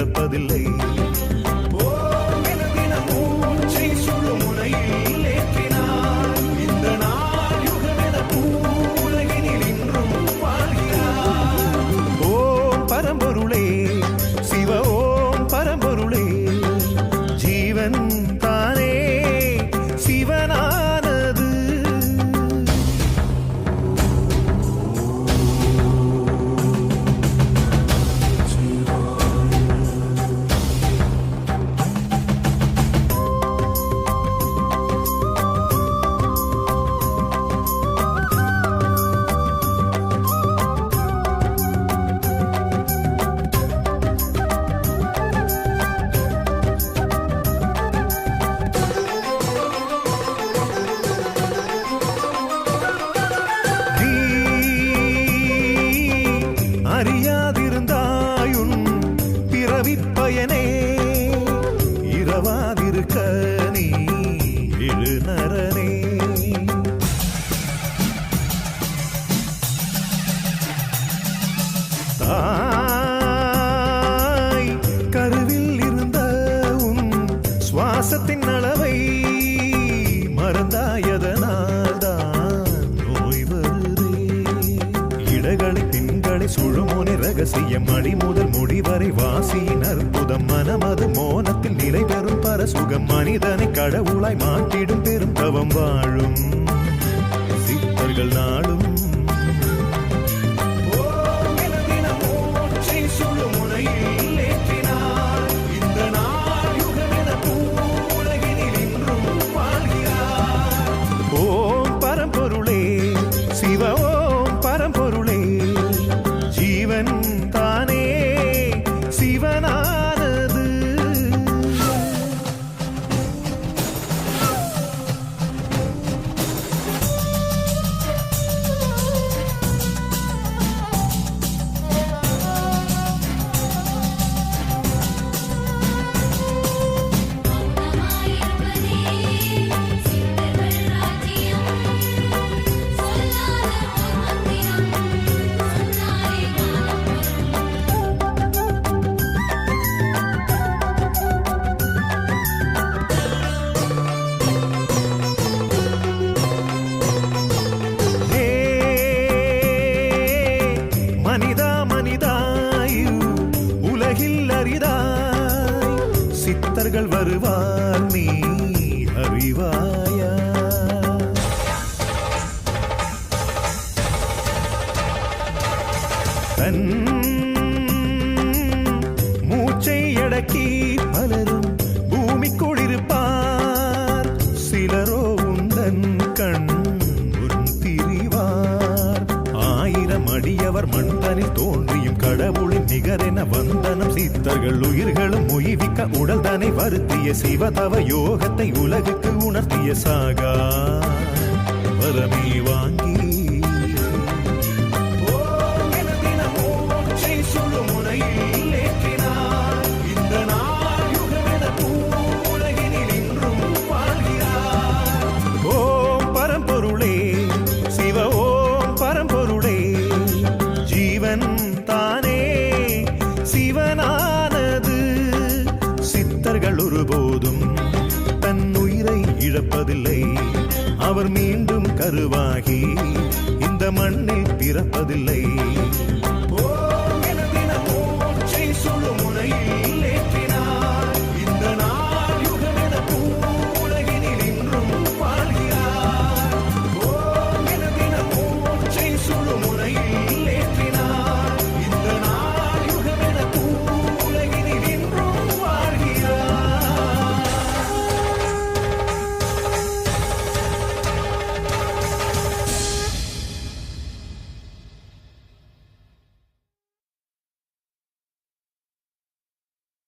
பிறப்பதில்லை பிறவிப் இரவாதிருக்க நீ எழுநரனே தாய் கருவில் இருந்த உன் சுவாசத்தின் அளவை மறந்தாயதனால் தான் நோய் வருதே. இடகளை பின்களை சுழுமோனே ரகசியம் அடி முதல் முடி வரை வாசியின் அற்புதம் மனமது மோனத்தில் நிலை பெறும் பரசுகம் மனிதனை கடவுளாய் மாற்றிடும் பெரும் தவம் வாழும். சித்தர்கள் வருவார் நீ அறிவாயா? தன் மூச்சை அடக்கி மலரும் அவர் மண்தனில் தோன்றியும் கடவுளின் நிகரென வந்தனம். சித்தர்கள் உயிர்களும் உய்விக்க உடல் தனை வருத்திய சிவதவ யோகத்தை உலகுக்கு உணர்த்திய சாகா. வரமே வாங்கி பிறப்பதில்லை. அவர் மீண்டும் கருவாகி இந்த மண்ணில் பிறப்பதில்லை.